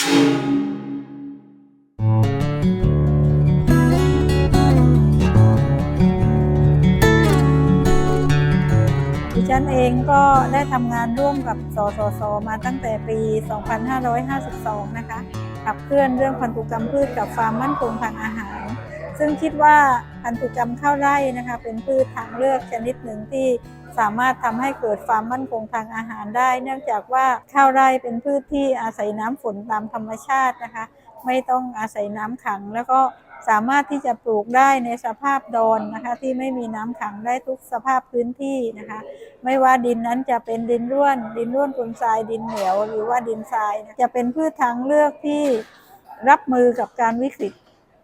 ดิฉันเองก็ได้ทำงานร่วมกับสสส มาตั้งแต่ปี 2552 นะคะขับเคลื่อนเรื่องพันธุกรรมพืชกับความมั่นคงทางอาหาร ซึ่งคิดว่าพันธุกรรมข้าวไร่นะคะ เป็นพืชทางเลือกชนิดหนึ่งที่สามารถทำให้เกิดความมั่นคงทางอาหารได้ เนื่องจากว่าข้าวไร่เป็นพืชที่อาศัยน้ำฝนตามธรรมชาตินะคะ ไม่ต้องอาศัยน้ำขัง แล้วก็สามารถที่จะปลูกได้ในสภาพดอนนะคะ ที่ไม่มีน้ำขังได้ทุกสภาพพื้นที่นะคะ ไม่ว่าดินนั้นจะเป็นดินร่วน ดินร่วนปนทรายดินเหนียว หรือว่าดินทรายนะจะเป็นพืชทางเลือกที่รับมือกับการวิกฤต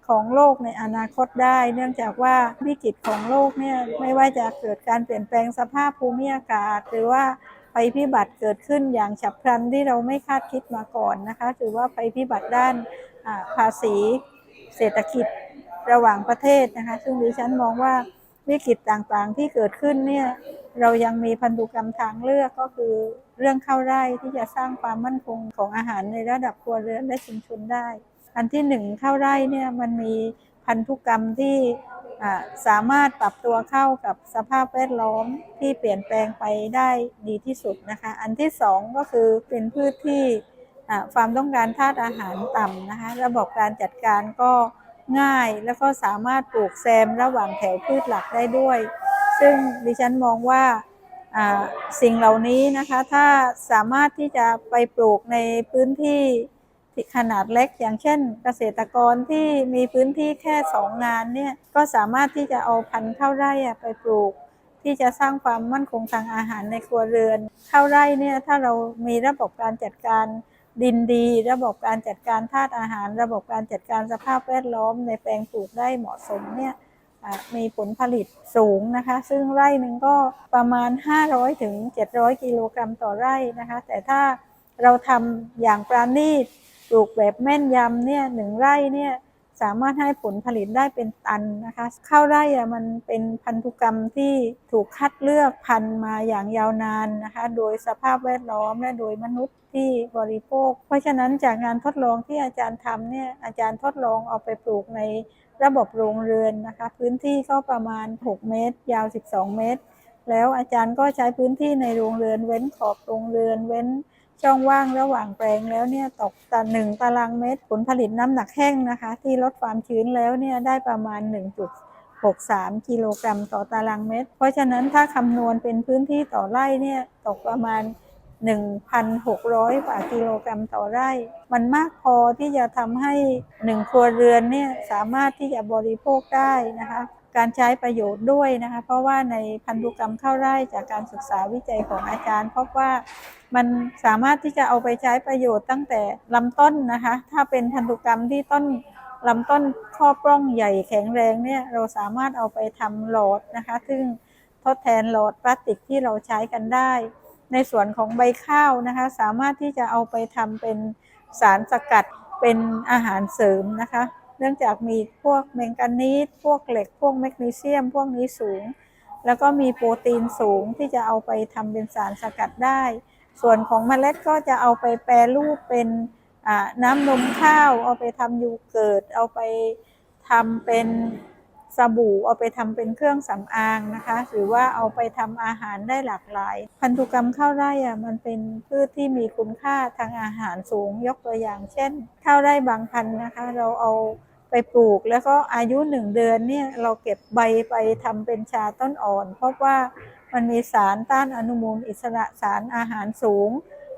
ของโลกในอนาคตได้ เนื่องจากว่าวิกฤตของโลกเนี่ยไม่ว่าจะเกิดการเปลี่ยนแปลงสภาพภูมิอากาศ หรือว่าภัยพิบัติเกิดขึ้นอย่างฉับพลันที่เราไม่คาดคิดมาก่อนนะคะหรือว่าภัยพิบัติด้านภาษีเศรษฐกิจระหว่างประเทศนะคะ ซึ่งดิฉันมองว่าวิกฤตต่างๆที่เกิดขึ้นเนี่ยเรายังมีพันธุกรรมทางเลือกก็คือเรื่องข้าวไร่ที่จะสร้างความมั่นคงของอาหารในระดับครัวเรือนและชุมชนได้ อันที่หนึ่งข้าวไร่เนี่ยมันมีพันธุกรรมที่สามารถปรับตัวเข้ากับสภาพแวดล้อมที่เปลี่ยนแปลงไปได้ดีที่สุดนะคะ อันที่สองก็คือเป็นพืชที่ความต้องการธาตุอาหารต่ำนะคะ ระบบการจัดการก็ง่ายแล้วก็สามารถปลูกแซมระหว่างแถวพืชหลักได้ด้วย ซึ่งดิฉันมองว่าสิ่งเหล่านี้นะคะ ถ้าสามารถที่จะไปปลูกในพื้นที่ ขนาดเล็ก อย่างเช่น เกษตรกรที่มีพื้นที่แค่สองงานเนี่ยก็สามารถที่จะเอาพันธุ์ข้าวไร่ไปปลูก ที่จะสร้างความมั่นคงทางอาหารในครัวเรือนข้าวไร่เนี่ยถ้าเรามีระบบการจัดการดินดี ระบบการจัดการธาตุอาหาร ระบบการจัดการสภาพแวดล้อม ในแปลงปลูกได้เหมาะสมเนี่ยมีผลผลิตสูงนะคะ ซึ่งไร่หนึ่งก็ประมาณ 500ถึง700 กิโลกรัมต่อไร่นะคะ แต่ถ้าเราทำอย่างปราณีต ลูกแบบแม่นยำเนี่ยหนึ่งไร่เนี่ยสามารถให้ผลผลิตได้เป็นตันนะคะข้าวไร่อะมันเป็นพันธุกรรมที่ถูกคัดเลือกพันธุ์มาอย่างยาวนานนะคะ โดยสภาพแวดล้อมและโดยมนุษย์ที่บริโภค เพราะฉะนั้นจากงานทดลองที่อาจารย์ทำเนี่ยอาจารย์ทดลองเอาไปปลูกในระบบโรงเรือนนะคะ พื้นที่ก็ประมาณ 6 เมตร ยาว 12 เมตร แล้วอาจารย์ก็ใช้พื้นที่ในโรงเรือนเว้นขอบโรงเรือนเว้น ช่องว่างระหว่างแปลงแล้วเนี่ยตกต่อหนึ่งตารางเมตร ผลผลิตน้ำหนักแห้งนะคะ ที่ลดความชื้นแล้วเนี่ยได้ประมาณ 1.63 กิโลกรัมต่อตารางเมตร เพราะฉะนั้นถ้าคำนวณเป็นพื้นที่ต่อไร่เนี่ยตกประมาณ 1,600 กว่ากิโลกรัมต่อไร่ มันมากพอที่จะทำให้หนึ่งครัวเรือนเนี่ยสามารถที่จะบริโภคได้นะคะ การใช้ประโยชน์ด้วยนะคะ เพราะว่าในพันธุกรรมข้าวไร่จากการศึกษาวิจัยของอาจารย์ พบว่ามันสามารถที่จะเอาไปใช้ประโยชน์ตั้งแต่ลำต้นนะคะ ถ้าเป็นพันธุกรรมที่ต้นลำต้นข้อปล้องใหญ่แข็งแรงเนี่ยเราสามารถเอาไปทำหลอดนะคะ ซึ่งทดแทนหลอดพลาสติกที่เราใช้กันได้ ในส่วนของใบข้าวนะคะ สามารถที่จะเอาไปทำเป็นสารสกัดเป็นอาหารเสริมนะคะ เนื่องจากมีพวกแมงกานีสพวกเหล็ก พวกแมกนีเซียม พวกนี้สูง แล้วก็มีโปรตีนสูงที่จะเอาไปทำเป็นสารสกัดได้ ส่วนของเมล็ดก็จะเอาไปแปรรูปเป็นน้ำนมข้าว เอาไปทำยูเกิร์ต เอาไปทำเป็น สบู่เอาไปทำเป็นเครื่องสำอางนะคะ หรือว่าเอาไปทำอาหารได้หลากหลาย พันธุกรรมข้าวไร่อะมันเป็นพืชที่มีคุณค่าทางอาหารสูงยกตัวอย่าง เช่น ข้าวไร่บางพันธุ์นะคะ เราเอาไปปลูกแล้วก็อายุหนึ่งเดือนเนี่ยเราเก็บใบไปทำเป็นชาต้นอ่อน เพราะว่ามันมีสารต้านอนุมูลอิสระสารอาหารสูง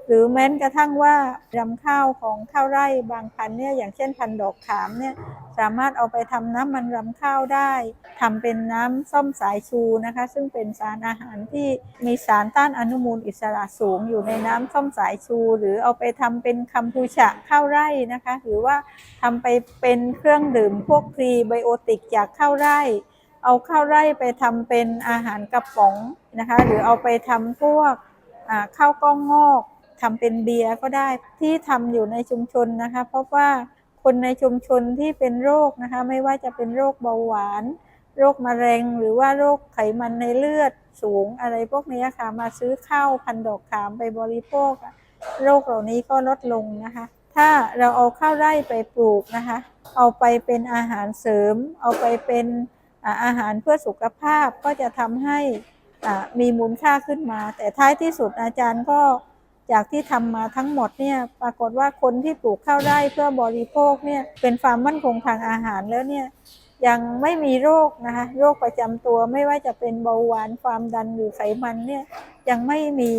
หรือแม้กระทั่งว่ารำข้าวของข้าวไร่บางพันธุ์เนี่ยอย่างเช่นพันธุ์ดอกขามเนี่ยสามารถเอาไปทำน้ำมันรำข้าวได้ ทำเป็นน้ำส้มสายชูนะคะ ซึ่งเป็นสารอาหารที่มีสารต้านอนุมูลอิสระสูงอยู่ในน้ำส้มสายชู หรือเอาไปทำเป็นคัมพูชะข้าวไร่นะคะ หรือว่าทำไปเป็นเครื่องดื่มพวกพรีไบโอติกจากข้าวไร่เอาข้าวไร่ไปทำเป็นอาหารกระป๋องนะคะ หรือเอาไปทำพวกข้าวกล้องงอก ทำเป็นเบียร์ก็ได้ที่ทำอยู่ในชุมชนนะคะ เพราะว่าคนในชุมชนที่เป็นโรคนะคะ ไม่ว่าจะเป็นโรคเบาหวาน โรคมะเร็ง หรือว่าโรคไขมันในเลือดสูงอะไรพวกนี้ค่ะมาซื้อข้าวพันดอกขามไปบริโภค โรคเหล่านี้ก็ลดลงนะคะ ถ้าเราเอาข้าวไร่ไปปลูกนะคะ เอาไปเป็นอาหารเสริม เอาไปเป็นอาหารเพื่อสุขภาพก็จะทำให้มีมูลค่าขึ้นมา แต่ท้ายที่สุดอาจารย์ก็ จากที่ทำมาทั้งหมดเนี่ยปรากฏว่าคนที่ปลูกข้าวไร่เพื่อบริโภคเนี่ยเป็นความมั่นคงทางอาหารแล้วเนี่ยยังไม่มีโรคนะคะโรคประจำตัวไม่ว่าจะเป็นเบาหวานความดันหรือไขมันเนี่ยยังไม่มี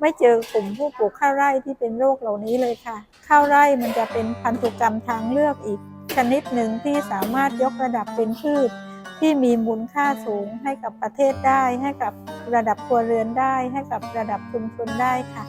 ไม่เจอกลุ่มผู้ปลูกข้าวไร่ที่เป็นโรคเหล่านี้เลยค่ะ ข้าวไร่มันจะเป็นพันธุกรรมทางเลือกอีก ชนิดหนึ่งที่สามารถยกระดับเป็นพืชที่มีมูลค่าสูงให้กับประเทศได้ ให้กับระดับครัวเรือนได้ ให้กับระดับชุมชนได้ค่ะ